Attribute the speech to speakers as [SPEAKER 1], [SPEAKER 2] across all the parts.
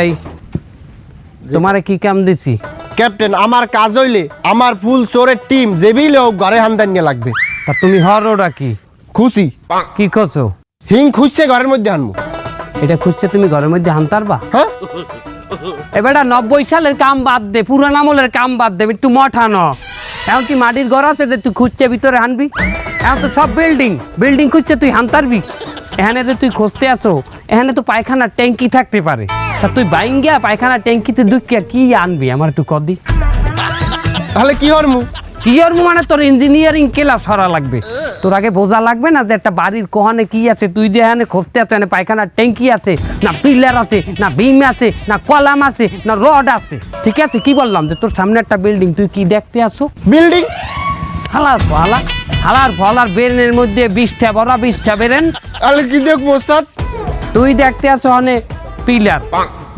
[SPEAKER 1] এই তোমারে কি কাম দিছি?
[SPEAKER 2] ক্যাপ্টেন আমার কাজ হইলে আমার ফুল চোরের টিম যেবিলে হোক ঘরে হান্দান নিয়ে লাগবে।
[SPEAKER 1] তা তুমি হরোটা কি?
[SPEAKER 2] খুশি?
[SPEAKER 1] কি খোঁজো
[SPEAKER 2] হিং খুঁজছে ঘরের মধ্যে আনব।
[SPEAKER 1] এটা খুঁজছে তুমি ঘরের মধ্যে হানতারবা?
[SPEAKER 2] হ্যাঁ?
[SPEAKER 1] এবারটা নব্বই সালের কাম বাদ দে পুরান আমলের কাম বাদ দে একটু মঠানো এখন কি মাটির ঘর আছে যে তুই খুঁজছে ভিতরে হানবি এখন তো সব বিল্ডিং বিল্ডিং খুঁজছে তুই হানতারবি? এখানে যে তুই খুঁজতে আসো এখানে তো পায়খানার ট্যাঙ্কি থাকতে পারে। তা তুই বাইন গিয়া পায়খানার ট্যাঙ্কিতে দুঃখিয়া কি আনবি? আমার একটু কদি
[SPEAKER 2] তাহলে কি হরমু?
[SPEAKER 1] কি ওর মানে তোর ইঞ্জিনিয়ারিং ক্লাস সরা লাগবে। তোর আগে বোঝা লাগবে না যে একটা বাড়ির কোহানে কি আছে তুই যে এখানে খুঁজতে আছো এখানে পায়খানার ট্যাঙ্কি আছে না পিলার আছে না বিম আছে না কলাম আছে না রড আছে। ঠিক আছে? কি বললাম যে তোর সামনে একটা বিল্ডিং তুই কি দেখতে আসো?
[SPEAKER 2] বিল্ডিং
[SPEAKER 1] হালার ফলা হালার ফলার বেরেনের মধ্যে বিশটা বড় বিশটা বেরেন।
[SPEAKER 2] তাহলে কি দেখব ওস্তাদ?
[SPEAKER 1] তুই দেখতে আসো অনে পিলার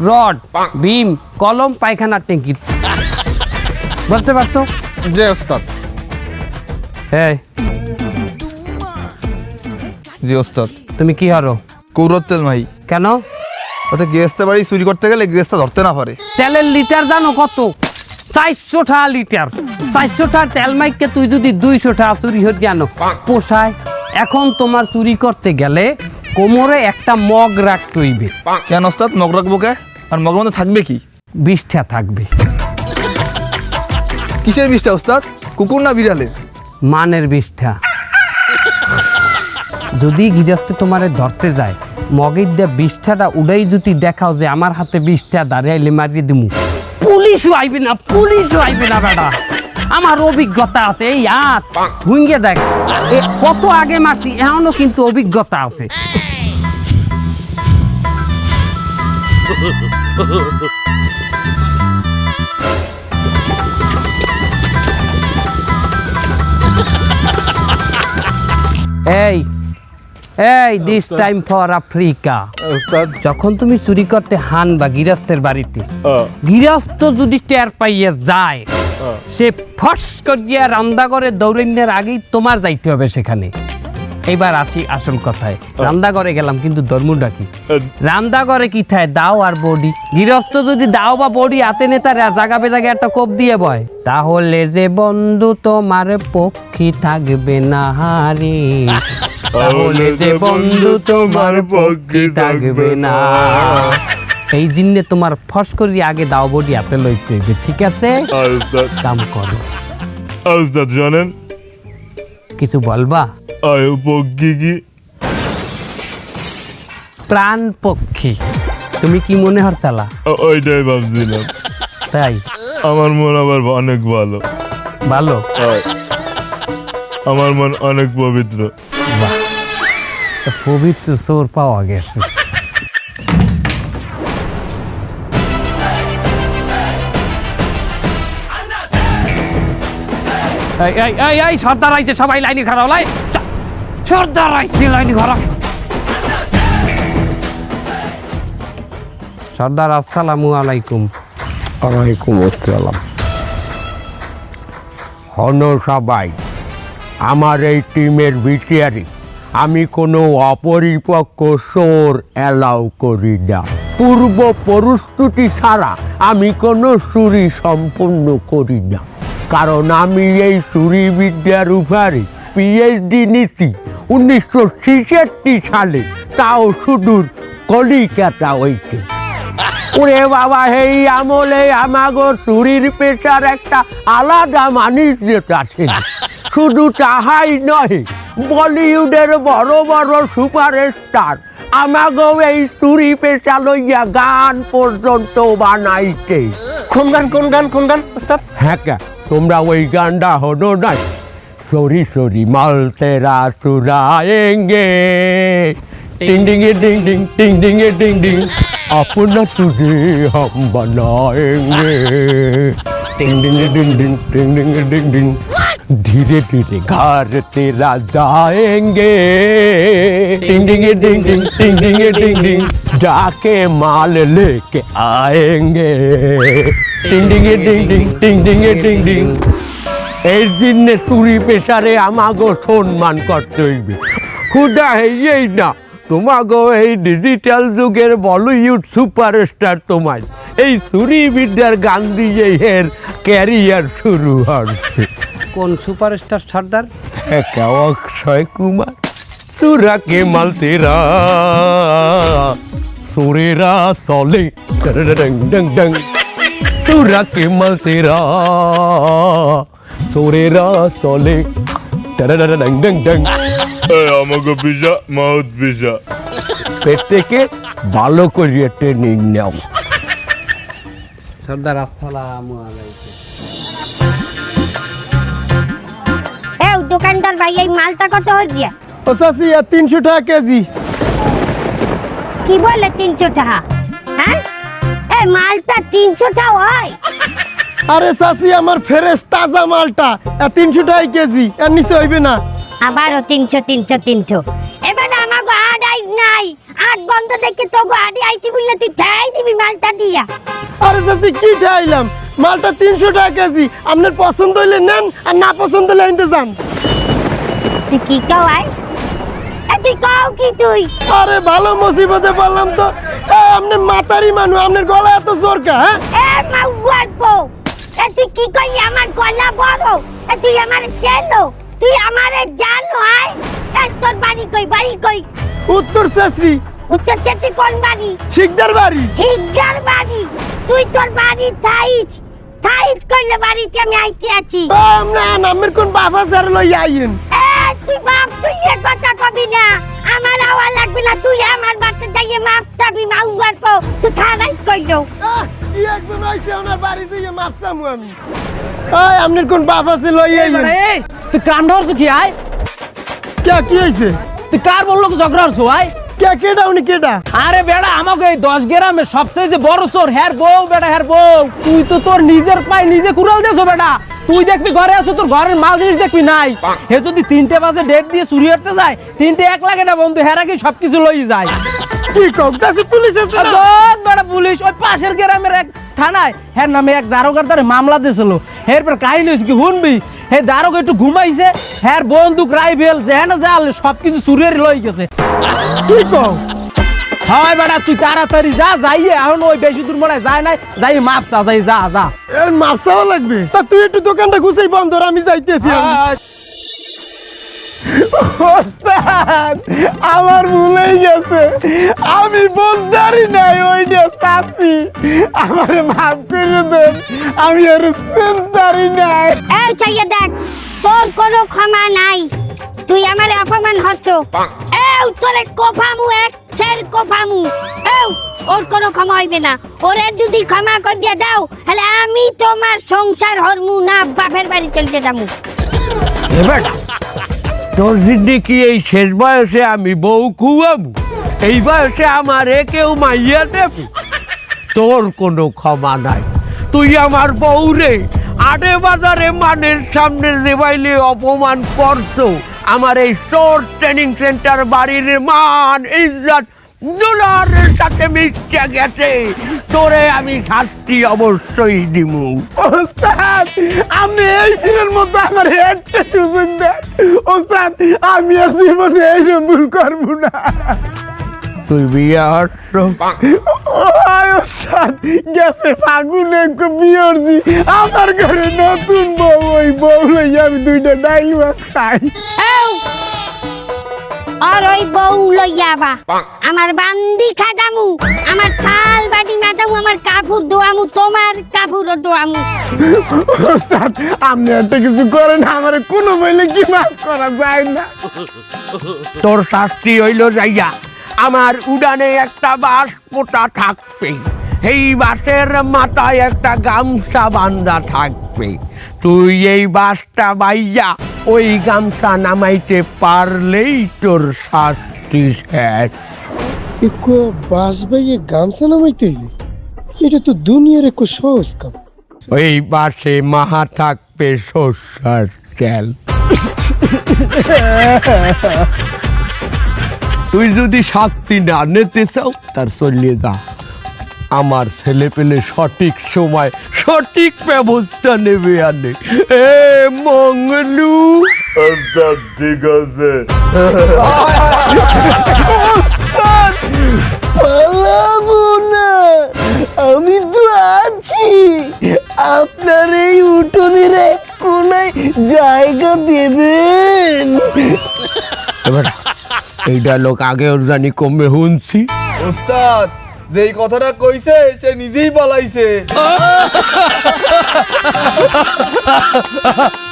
[SPEAKER 1] রড বিম কলম পায়খানার ট্যাঙ্কি। বুঝতে পারছ?
[SPEAKER 2] যে ওস্তাদ।
[SPEAKER 1] হ্যাঁ
[SPEAKER 3] জি ওস্তাদ।
[SPEAKER 1] তুমি কি হারো?
[SPEAKER 3] কৌরত্বেল মাই।
[SPEAKER 1] কেন?
[SPEAKER 3] অর্থাৎ গৃহস্থ বাড়ি চুরি করতে গেলে গৃহস্থ ধরতে না পারে।
[SPEAKER 1] তেলের লিটার জানো কত? চারশো টাকা লিটার। চারশো টাকা তেল মাইককে তুই যদি দুইশো টাকা চুরি হয়ে জানো পোষায় এখন তোমার চুরি করতে গেলে কোমরে একটা মগ রাখতে হইবে।
[SPEAKER 3] কেন ওস্তাদ? মগ রাখব কে? আর মগের মধ্যে থাকবে কি?
[SPEAKER 1] বিষ্ঠা থাকবে।
[SPEAKER 3] কিসের বিষটা ওস্তাদ? কুকুর না বিড়ালের?
[SPEAKER 1] মানের বিষ্ঠা। যদি গৃহস্থ তোমারে ধরতে যায় মগের দিয়ে বিষ্ঠাটা উড়াই যদি দেখাও যে আমার হাতে বিষ্ঠা দাঁড়াইলে মারিয়ে দিমু। পুলিশও আইবে না পুলিশও আইবে না বেটা। আমার অভিজ্ঞতা আছে এই আত হুঙ্গে দেখ। কত আগে মারছি এখনও কিন্তু অভিজ্ঞতা আছে। এই এই দিস টাইম ফর আফ্রিকা যখন তুমি চুরি করতে হান বা গৃহস্থের বাড়িতে গৃহস্থ যদি টের পাইয়ে যায় সে ফস করিয়া রান্দা করে আগেই তোমার যাইতে হবে সেখানে। এবার আসি আসল কথায়। রান্দা করে গেলাম কিন্তু ধর্মটা কি রান্দা করে কি থায় দাও আর বডি। গৃহস্থ যদি দাও বা বডি হাতে নেতা জাগা বেজাগে একটা কোপ দিয়ে বয়। তাহলে যে বন্ধু তোমার পক্ষী থাকবে না হারে। তাহলে যে বন্ধু তোমার পক্ষী থাকবে না। এই জিন্নে তোমার ফস করি আগে দাও বডি হাতে লইতে ঠিক আছে? কাম করো।
[SPEAKER 4] জানেন?
[SPEAKER 1] কিছু বলবা?
[SPEAKER 4] আয় পক্ষী কি
[SPEAKER 1] প্রাণ পক্ষী তুমি কি মনে হরসালা
[SPEAKER 4] ও- ওইটাই ভাবছিলাম।
[SPEAKER 1] তাই?
[SPEAKER 4] আমার মন আবার অনেক ভালো।
[SPEAKER 1] ভালো?
[SPEAKER 4] আমার মন অনেক পবিত্র।
[SPEAKER 1] পবিত্র চোর পাওয়া গেছে। এই এই এই সর্দার আইছে সবাই লাইনে খারাপ লাই। সর্দার আসসালামু আলাইকুম।
[SPEAKER 5] ওয়ালাইকুম আসসালাম। হন সবাই আমার এই টিমের ভিটিয়ারি আমি কোনো অপরিপক্ক সোর অ্যালাউ করি না। পূর্ব প্রস্তুতি ছাড়া আমি কোনো চুরি সম্পূর্ণ করি না। কারণ আমি এই চুরি বিদ্যার উপরে পিএইচডি নিচ্ছি উনিশশো ছেষট্টি সালে তাও সুদূর কলিকাতা হইতে ওরে বাবা এই আমলে আমাগো চুরির পেশার একটা আলাদা মানিজ্যত আছে। শুধু তাহাই নয় বলিউডের বড় বড় সুপারস্টার আমাগো এই চুরি পেশা লইয়া গান পর্যন্ত বানাইতে
[SPEAKER 2] কোন গান কোন গান কোন গান
[SPEAKER 5] হ্যাঁ তোমরা ওই গানটা হলো নাই? सोरी सोरी माल तेरा सुराएँगे टिंग डिंग डिंग डिंग टिंग डिंग डिंग डिंग अपना तुझे हम बनाएँगे टिंग डिंग डिंग डिंग टिंग डिंग डिंग डिंग धीरे धीरे घर तेरा जाएँगे टिंग डिंग डिंग डिंग टिंग डिंग डिंग डिंग जाके माल लेके आएँगे टिंग डिंग डिंग डिंग टिंग डिंग डिंग डिंग এই দিনে চুরি পেশারে আমাগো সম্মান করতে হইবে। খুদা হইয়েই না তোমাগো এই ডিজিটাল যুগের বলিউড সুপারস্টার তোমার এই চুরি বিদ্যার গান দিয়ে এর ক্যারিয়ার শুরু হচ্ছে।
[SPEAKER 1] কোন সুপারস্টার সর্দার?
[SPEAKER 5] অক্ষয় কুমার? তুরা কে মাল তেরা সোরেরা সলে ডং ডং ডং। তুরা কে মাল তেরা সোরেরা সলে ডং ডং ডং
[SPEAKER 4] এই আমাকে পিসা মাউথ
[SPEAKER 5] পেট থেকে ভালো করিয়ে ট্রেনিং নাও।
[SPEAKER 1] সর্দার আসসালামু আলাইকুম।
[SPEAKER 6] এ দোকানদার ভাই এই মালটা কত হচ্ছে
[SPEAKER 2] ও চাচি আর তিনশো টাকা কেজি।
[SPEAKER 6] কি বলে তিনশো টাকা? হ্যাঁ? এই মালটা তিনশো টাকা হয়?
[SPEAKER 2] আরে চাচি আমার ফ্রেশ তাজা মালটা। তিনশো টাকা কেজি আর নিচে হইবে না।
[SPEAKER 6] আবারও তিনশো তিনশো তিনশো। এবারে আমাকে আট আইস নাই। আট বন্ধ দেখে তো গো আট আইছি বললে তুই ঠাই দিবি মালটা দিয়া।
[SPEAKER 2] আরে চাচি কি ঠাইলাম মালটা তিনশো টাকা কেজি। আপনার পছন্দ হইলে নেন আর না পছন্দ হলে আনতে যান।
[SPEAKER 6] তুই কি কাও আই? তুই কাও কি তুই?
[SPEAKER 2] আরে ভালো মুসিবতে বললাম তো। এ, আপনি মাতারি মানুষ আপনার গলা এত জোর কা হ্যাঁ?
[SPEAKER 6] এ বউ এ তুই কি কই আমার গলা বড়। তুই আমার চেনো তুই আমারে জানো আই এ তোর বাড়ি কই? বাড়ি কই?
[SPEAKER 2] উত্তর চাষি।
[SPEAKER 6] উত্তর চেতে কোন বাড়ি?
[SPEAKER 2] শিকদার বাড়ি।
[SPEAKER 6] হিগার বাড়ি। তুই তোর বাড়ি থাইস থাইস কইলে বাড়িতে আমি আইতে আছি।
[SPEAKER 2] আমরা নামের কোন বাবা স্যার লই আইয়েন।
[SPEAKER 6] এ তুই বাপ তুই এ কথা কবি না। আমার আওয়া লাগবে না। তুই আমার বাড়িতে যাইয়ে মাপ চাবি মাউয়ার পো তুই খারাই কইলো।
[SPEAKER 2] কি একজন আইছে ওনার বাড়ি যাইয়ে মাপসামু আমি। আয় আপনার কোন বাপ আছে লই আইয়েন।
[SPEAKER 7] এই তুই কান ধরছো কি আয়?
[SPEAKER 2] কে কি হইছে?
[SPEAKER 7] তুই কার বলল ঝগড়া হচ্ছো আয়?
[SPEAKER 2] কে কেডা উনি কেডা?
[SPEAKER 7] আরে বেড়া আমাকে এই দশ গ্রামে সবচেয়ে যে বড় চোর হ্যার বউ বেটা হ্যার বউ তুই তো তোর নিজের পায়ে নিজে কুড়াল বেটা তুই দেখবি ঘরে আছো তোর ঘরের মাল জিনিস দেখবি নাই। হে যদি তিনটে বাজে ডেট দিয়ে চুরি হতে যায় তিনটে এক লাগে না বন্ধু হেরা কি সবকিছু লই যায়।
[SPEAKER 2] কি কম কাছে পুলিশ আছে
[SPEAKER 7] আর
[SPEAKER 2] না?
[SPEAKER 7] বহুত বড় পুলিশ। ওই পাশের গ্রামের এক থানায় হের নামে এক দারোগার দ্বারা মামলা দিয়েছিল এরপর কাহিনী হয়েছে কি শুনবি? হে দারোগা একটু ঘুমাইছে হ্যার বন্দুক রাইফেল জাল সবকিছু চুরিয়ে লই গেছে।
[SPEAKER 2] কি কম।
[SPEAKER 7] হয় বেটা তুই তাড়াতাড়ি যা যাইয়ে এখন ওই বেশি দূর মনে হয় যায় নাই যাই মাপ চা যাই যা যা।
[SPEAKER 2] এর লাগবে? তা তুই একটু দোকানটা গুছাই বন্ধ আমি যাইতেছি। ওস্তাদ আমার ভুলেই গেছে। আমি বুঝদারি নাই ওইটা সাথী আমারে মাফ করে দেন আমি আর চিন্তারি নাই।
[SPEAKER 6] এই চাইয়ে দেখ তোর কোনো ক্ষমা নাই। তুই আমার অপমান হচ্ছো এই তোরে কোফামু এক ছের কোফামু। এই ওর কোনো ক্ষমা হইবে না। ওরে যদি ক্ষমা করে দিয়ে দাও তাহলে আমি তোমার সংসার হরমু না বাপের বাড়ি চলতে যাব।
[SPEAKER 5] এবার তোর জিন্দিগি এই শেষ বয়সে আমি বউ কুয়াবো এই বয়সে আমার কেউ মাইয়া দেবে? তোর কোনো ক্ষমা নাই। তুই আমার বউ রে। আড়ে বাজারে মানের সামনে দেবাইলে অপমান করছ, আমার এই শোর ট্রেনিং সেন্টার বাড়ির মান, ইজ্জত সাথে মিশে গেছে। তোরে আমি শাস্তি অবশ্যই দিমু।
[SPEAKER 2] আপনি এই ফিরের মধ্যে আমার একটা সুযোগ দেন। ওস্তাদ আমি আর জীবনে এই ভুল করব না।
[SPEAKER 5] তুই বিয়ে হচ্ছ
[SPEAKER 2] ওই ওস্তাদ গেছে ফাগুনে একটু আমার ঘরে নতুন বউ ওই বউ লইয়া আমি দুইটা নাই মাছ খাই।
[SPEAKER 6] এই আর ওই বউ লইয়া বা আমার বান্দি খাটামু আমার থাল বাটি মাটামু আমার কাপড় দোয়ামু তোমার কাপড়ও দোয়ামু।
[SPEAKER 2] ওস্তাদ আপনি একটা কিছু করেন আমার কোনো মহিলা কি মাফ করা যায় না।
[SPEAKER 5] তোর শাস্তি হইল যাইয়া আমার উড়ানে একটা বাস পোতা থাকবে। এই বাসের মাথায় একটা গামছা বান্ধা থাকবে। তুই এই বাসটা বাইয়া ওই গামছা নামাইতে পারলেই তোর শাস্তি শেষ।
[SPEAKER 8] একো বাস ভাইয়ে গামছা নামাইতে এটা তো দুনিয়ার একো সহজ কাম।
[SPEAKER 5] ওই বাসে মাহা থাকবে শস্যার চল তুই যদি শাস্তি না নিতে চাও তার চলিয়ে যা আমার ছেলে পেলে সঠিক সময় সঠিক ব্যবস্থা নেবে আনে। এ মঙ্গলু।
[SPEAKER 4] ঠিক আছে
[SPEAKER 9] পালাবো না আমি তো আছি। আপনার এই উঠোনের এক কোনায় জায়গা দেবেন।
[SPEAKER 5] এবার এই ডায়লগ আগে ওর জানি কমে শুনছি
[SPEAKER 8] ওস্তাদ যেই কথাটা কইছে সে নিজেই পালাইছে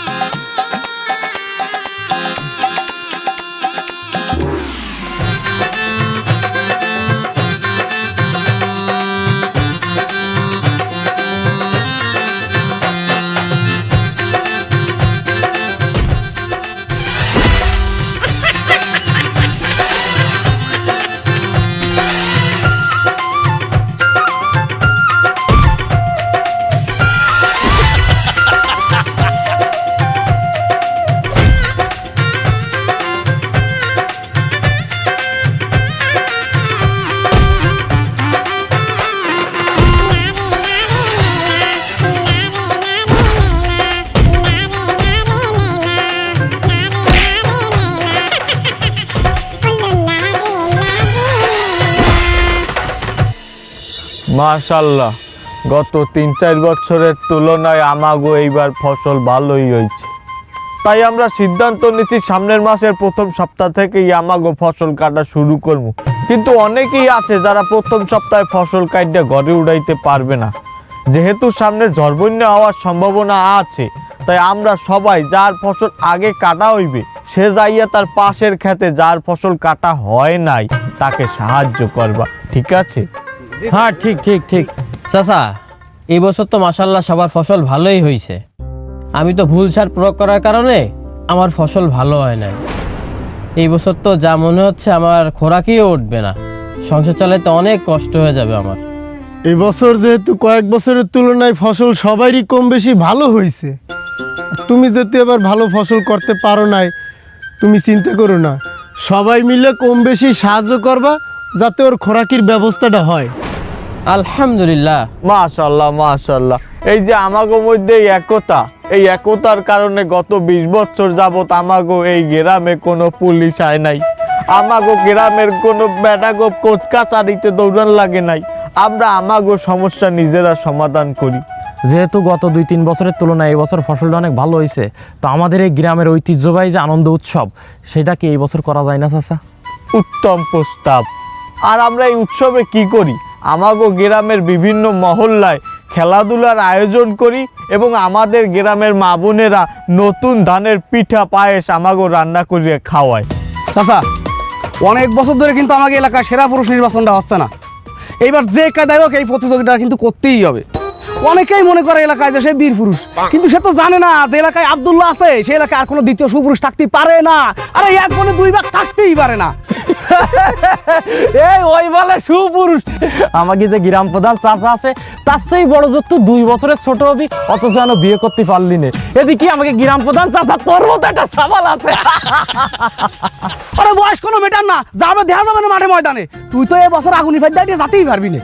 [SPEAKER 10] মাশাল্লাহ, গত তিন চার বছরের তুলনায় আমাগো এইবার ফসল ভালোই হয়েছে। তাই আমরা সিদ্ধান্ত নিছি সামনের মাসের প্রথম সপ্তাহ থেকেই আমাগো ফসল কাটা শুরু করব। কিন্তু অনেকেই আছে যারা প্রথম সপ্তাহে ফসল কাটতে ঘরে উড়াইতে পারবে না। যেহেতু সামনে ঝড়বন্যা হওয়ার সম্ভাবনা আছে, তাই আমরা সবাই যার ফসল আগে কাটা হইবে, সে যাইয়া তার পাশের খেতে যার ফসল কাটা হয় নাই, তাকে সাহায্য করবা, ঠিক আছে?
[SPEAKER 11] হ্যাঁ ঠিক ঠিক ঠিক। চাচা এই বছর তো মাসাল্লাহ সবার ফসল ভালোই হয়েছে আমি তো ভুল সার প্রয়োগ করার কারণে আমার ফসল ভালো হয় নাই। এই বছর তো যা মনে হচ্ছে আমার খোরাকিও উঠবে না। সংসার চালাতে অনেক কষ্ট হয়ে যাবে আমার।
[SPEAKER 2] এবছর যেহেতু কয়েক বছরের তুলনায় ফসল সবারই কম বেশি ভালো হয়েছে তুমি যেহেতু এবার ভালো ফসল করতে পারো নাই তুমি চিন্তা করো না। সবাই মিলে কম বেশি সাহায্য করবা যাতে ওর খোরাকির ব্যবস্থাটা হয়।
[SPEAKER 11] আলহামদুলিল্লাহ।
[SPEAKER 10] মাশাল্লাহ মাশাল্লাহ এই যে আমাগো মধ্যে এই একতা এই একতার কারণে গত বিশ বছর যাবত আমাগো এই গ্রামে কোনো পুলিশ আয় নাই। আমাগো গ্রামের কোনো বেটাগো কোচ কাচারিতে দৌড়ান লাগে নাই। আমরা আমাগো সমস্যা নিজেরা সমাধান করি।
[SPEAKER 12] যেহেতু গত দুই তিন বছরের তুলনায় এই বছর ফসলটা অনেক ভালো হয়েছে তো আমাদের এই গ্রামের ঐতিহ্যবাহী যে আনন্দ উৎসব সেটা কি এই বছর করা যায় না চাচা?
[SPEAKER 10] উত্তম প্রস্তাব। আর আমরা এই উৎসবে কি করি? আমাগো গ্রামের বিভিন্ন মহল্লায় খেলাধুলার আয়োজন করি এবং আমাদের গ্রামের মা বোনেরা নতুন ধানের পিঠা, পায়েস আমাগো রান্না করিয়ে খাওয়ায়।
[SPEAKER 9] চাচা, অনেক বছর ধরে কিন্তু আমাকে এলাকায় সেরা পুরুষ নির্বাচনটা হচ্ছে না। এইবার যে কায়দায় হোক এই প্রতিযোগিতা কিন্তু করতেই হবে। অনেকেই মনে করে এলাকায় যে সে বীর পুরুষ, কিন্তু সে তো জানে না যে এলাকায় আব্দুল্লাহ আছে, সে এলাকায় আর কোনো দ্বিতীয় সুপুরুষ থাকতেই পারে না। আরে এক বনে দুই ভাগ থাকতেই পারে না।
[SPEAKER 12] এই ওই বলে সুপুরুষ। আমাকে যে গ্রাম প্রধান চাচা আছে তার সেই বড় জোর তো দুই বছরের ছোট হবি অথচ যেন বিয়ে করতে পারলি না। এদিকে আমাকে গ্রাম প্রধান চাচা তোর মতো একটা সাবাল আছে।
[SPEAKER 9] আরে বয়স কোনো মেটার না যাবে দেখা যাবে না মাঠে ময়দানে। তুই তো এই বছর আগুনি ফাইট দিয়ে যাতেই পারবি না।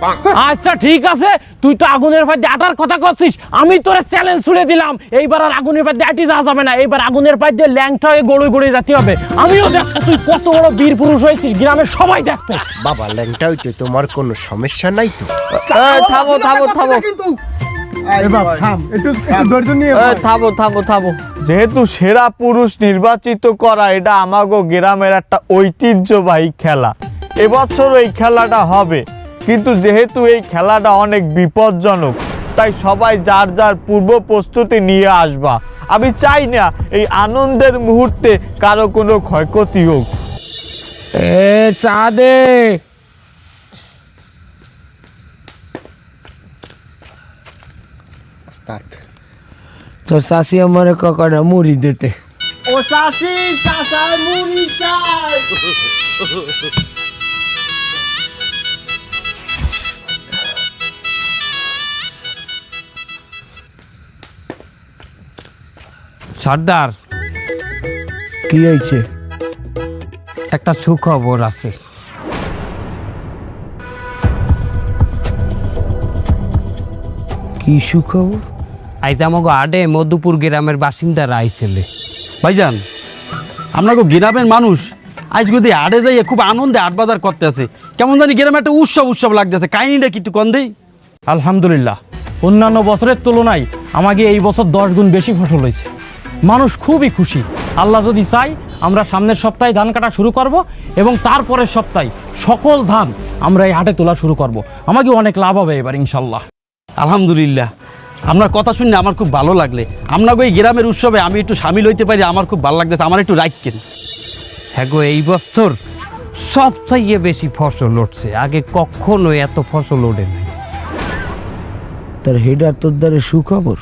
[SPEAKER 12] আচ্ছা ঠিক আছে। তুই তো আগুনের ভাই আটার কথা করছিস। আমি তোরে চ্যালেঞ্জ ছুড়ে দিলাম। এইবার আর আগুনের পাই আটি যাওয়া যাবে না। এইবার আগুনের পাই দিয়ে ল্যাংটা হয়ে গড়ে গড়ে যেতে হবে। আমিও দেখব তুই কত বড় বীর পুরুষ হয়েছিস। গ্রামের সবাই দেখবে।
[SPEAKER 2] বাবা ল্যাংটা হইতে তোমার কোনো সমস্যা নাই তো?
[SPEAKER 10] থামো থামো থামো।
[SPEAKER 2] থাম একটু ধৈর্য নিয়ে
[SPEAKER 10] এই, থামো থামো থামো। যেহেতু সেরা পুরুষ নির্বাচিত করা এটা আমাগো গ্রামের একটা ঐতিহ্যবাহী খেলা। এবছর এই খেলাটা হবে। কিন্তু যেহেতু এই খেলাটা অনেক বিপজ্জনক তাই সবাই যার যার পূর্ব প্রস্তুতি নিয়ে আসবা। আমি চাই না এই আনন্দের মুহূর্তে কারও কোনো ক্ষয়ক্ষতি হোক।
[SPEAKER 5] এ চাঁদে। তোর শাশি আমার ককড়া মুড়ি দিতে।
[SPEAKER 9] ও চাচি চাচা মুড়ি চাই।
[SPEAKER 1] সর্দার।
[SPEAKER 5] কি হয়েছে?
[SPEAKER 1] একটা সুখবর আছে।
[SPEAKER 5] কি সুখবর?
[SPEAKER 1] আইজ আমাকে আডে মধুপুর গ্রামের বাসিন্দারা আইছিলে।
[SPEAKER 13] ভাইজান আপনাকে গ্রামের মানুষ আজ যদি আড়ে যাইয়ে খুব আনন্দে আট বাজার করতে আছে। কেমন জানি গ্রামে একটা উৎসব উৎসব লাগতেছে। কাহিনীটা কি একটু কন দেই?
[SPEAKER 12] আলহামদুলিল্লাহ অন্যান্য বছরের তুলনায় আমাকে এই বছর দশ গুণ বেশি ফসল হয়েছে। মানুষ খুবই খুশি। আল্লাহ যদি চাই আমরা সামনের সপ্তাহে ধান কাটা শুরু করব এবং তারপরের সপ্তাহে সকল ধান আমরা এই হাটে তোলা শুরু করব। আমাকে অনেক লাভ হবে এবার ইনশাল্লাহ
[SPEAKER 13] আলহামদুলিল্লাহ। আপনার কথা শুনে আমার খুব ভালো লাগলে। আপনাকে ওই গ্রামের উৎসবে আমি একটু সামিল হইতে পারি আমার খুব ভালো লাগতেছে আমার একটু রাখছেন
[SPEAKER 1] হ্যাঁ গো এই বছর সবচাইয়ে বেশি ফসল উঠছে। আগে কখনো এত ফসল ওঠে নাই।
[SPEAKER 5] তার হেডার তোর দ্বারে সুখবর?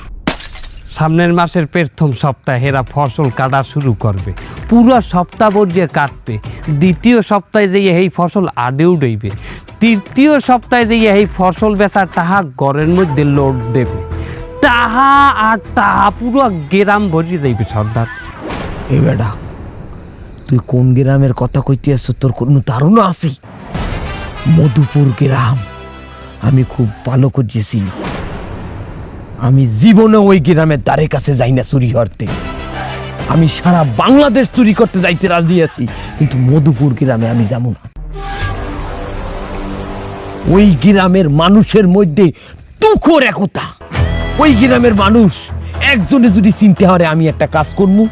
[SPEAKER 1] সামনের মাসের প্রথম সপ্তাহে এরা ফসল কাটা শুরু করবে। পুরো সপ্তাহ বরিয়ে কাটবে, দ্বিতীয় সপ্তাহে যেয়ে এই ফসল আডে ডইবে তৃতীয় সপ্তাহে যেয়ে এই ফসল বেচা তাহা ঘরের মধ্যে লোড দেবে। তাহা আর তাহা পুরো গ্রাম ভরিয়ে যাইবে সর্দার।
[SPEAKER 5] এ বেটা, তুই কোন গ্রামের কথা কইতে আসছ, তোর কোনো ধারণা আছে? মধুপুর গ্রাম, আমি খুব ভালো করিয়েছিলি আমি জীবনে ওই গ্রামের দ্বারে কাছে যাই না চুরি করতে। আমি সারা বাংলাদেশ চুরি করতে যাইতে রাজি আছি, কিন্তু মধুপুর গ্রামে আমি যাব না। ওই গ্রামের মানুষের মধ্যে দুঃখর একতা। ওই গ্রামের মানুষ একজনে যদি চিনতে হয় আমি একটা কাজ করব,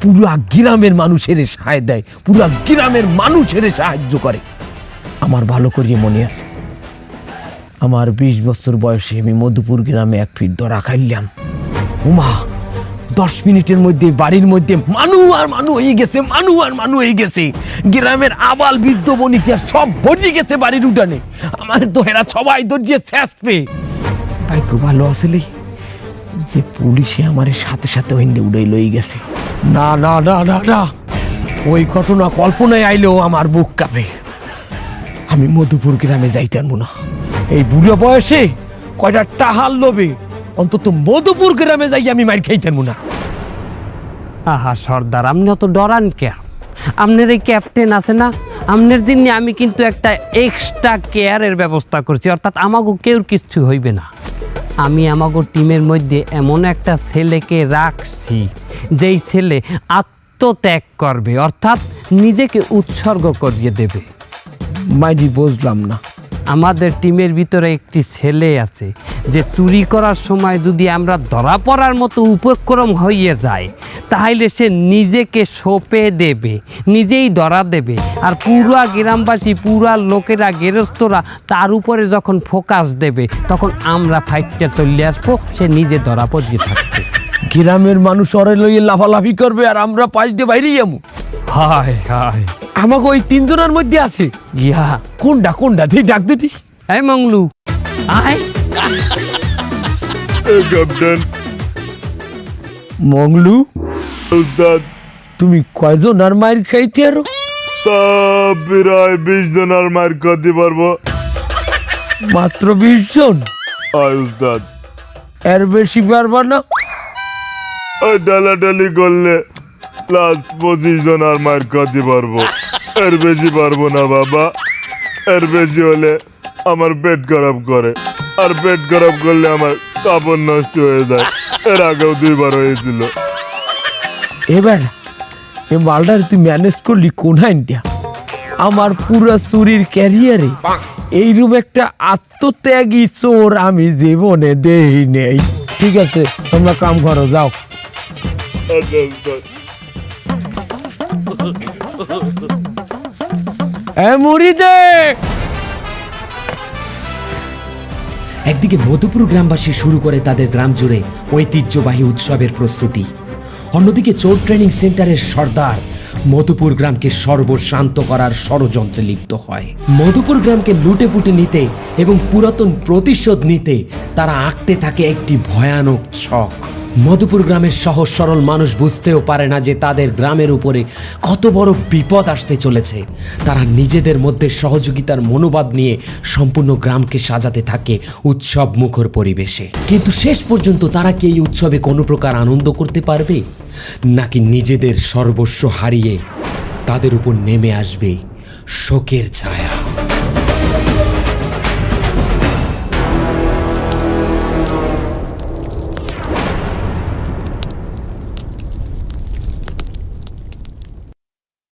[SPEAKER 5] পুরা গ্রামের মানুষের সাহায্য দেয়, পুরা গ্রামের মানুষের সাহায্য করে। আমার ভালো করিয়ে মনে আছে। আমার বিশ বছর বয়সে আমি মধুপুর গ্রামে এক ফিট ধরা খাইলাম। উমা, দশ মিনিটের মধ্যে, বাড়ির মধ্যে মানু আর মানু হয়ে গেছে, মানু আর মানু হয়ে গেছে। গ্রামের আবাল বৃদ্ধ বনিতা সব ভরিয়ে গেছে বাড়ির উঠানে। আমার তো হেরা সবাই দরিয়ে শেষ পেয়ে ভাগ্য ভালো আসলে যে পুলিশে আমার সাথে সাথে ওইন্দে উড়াই লই গেছে। না না না না না, ওই ঘটনা কল্পনায় আইলেও আমার বুক কাঁপে। আমি মধুপুর গ্রামে যাইতাম না। এই বুড়ো বয়সে কয়টা টাহাল লোবে অন্তত মধুপুর গ্রামে যাই আমি মার খাইতাম না।
[SPEAKER 1] আহা সর্দার আপনি অত ডরান কে? আপনার এই ক্যাপ্টেন আছে না? আপনার জন্য আমি কিন্তু একটা এক্সট্রা কেয়ারের ব্যবস্থা করছি অর্থাৎ আমাকে কেউ কিচ্ছু হইবে না। আমি আমাকে টিমের মধ্যে এমন একটা ছেলেকে রাখছি যেই ছেলে আত্মত্যাগ করবে অর্থাৎ নিজেকে উৎসর্গ করিয়ে দেবে।
[SPEAKER 5] মাইরি বুঝলাম না।
[SPEAKER 1] আমাদের টিমের ভিতরে একটি ছেলে আছে যে চুরি করার সময় যদি আমরা ধরা পড়ার মতো উপক্রম হইয়ে যায় তাহলে সে নিজেকে সঁপে দেবে নিজেই ধরা দেবে। আর পুরা গ্রামবাসী পুরা লোকেরা গেরস্তরা তার উপরে যখন ফোকাস দেবে তখন আমরা ফাইটটা চলে আসব সে নিজে ধরা পড়িয়ে থাকবে।
[SPEAKER 5] গ্রামের মানুষ অরে লইয়ে লাফালাফি করবে আর আমরা পাশ দিয়ে বাইরে যাব।
[SPEAKER 1] হায় হায়।
[SPEAKER 5] আমাকে ওই তিনজনের মধ্যে আছে।
[SPEAKER 1] ইয়া
[SPEAKER 5] কোনটা কোনটা তুই ডাক দিতি
[SPEAKER 1] এই মংলু আয়।
[SPEAKER 4] ক্যাপ্টেন
[SPEAKER 5] মংলু
[SPEAKER 4] উস্তাদ।
[SPEAKER 5] তুমি কয়জন আর মায়ের খাইতে আরও?
[SPEAKER 4] তা প্রায় বিশ জনের মার খাতে পারব।
[SPEAKER 5] মাত্র বিশ জন?
[SPEAKER 4] আয় উস্তাদ।
[SPEAKER 5] এর বেশি পারবা না।
[SPEAKER 4] ওই ডালাডালি করলে। লাস্ট পঁচিশ জন আর মার খাতে পারব। এর বেশি পারব না বাবা। এর বেশি হলে আমার পেট খারাপ করে। আর পেট খারাপ করলে আমার কাপড় নষ্ট হয়ে যায়। এর আগেও দুইবার হয়েছিল।
[SPEAKER 5] এবার এ মালটার তুই ম্যানেজ করলি কোন আইনটা আমার পুরো চুরির ক্যারিয়ারে এইরকম একটা আত্মত্যাগী চোর আমি জীবনে দেই নেই। ঠিক আছে তোমরা কাম করো যাও।
[SPEAKER 4] আচ্ছা
[SPEAKER 5] এ মুড়ি
[SPEAKER 14] একদিকে মধুপুর গ্রামবাসী শুরু করে তাদের গ্রাম জুড়ে ঐতিহ্যবাহী উৎসবের প্রস্তুতি। অন্যদিকে চোর ট্রেনিং সেন্টারের সর্দার মধুপুর গ্রামকে সর্বশান্ত করার ষড়যন্ত্রে লিপ্ত হয়। মধুপুর গ্রামকে লুটে পুটে নিতে এবং পুরাতন প্রতিশোধ নিতে তারা আঁকতে থাকে একটি ভয়ানক ছক। মধুপুর গ্রামের সহজ সরল মানুষ বুঝতেও পারে না যে তাদের গ্রামের উপরে কত বড় বিপদ আসতে চলেছে। তারা নিজেদের মধ্যে সহযোগিতার মনোভাব নিয়ে সম্পূর্ণ গ্রামকে সাজাতে থাকে উৎসব মুখর পরিবেশে। কিন্তু শেষ পর্যন্ত তারা কি এই উৎসবে কোনো প্রকার আনন্দ করতে পারবে? নাকি নিজেদের সর্বস্ব হারিয়ে তাদের উপর নেমে আসবে শোকের ছায়া?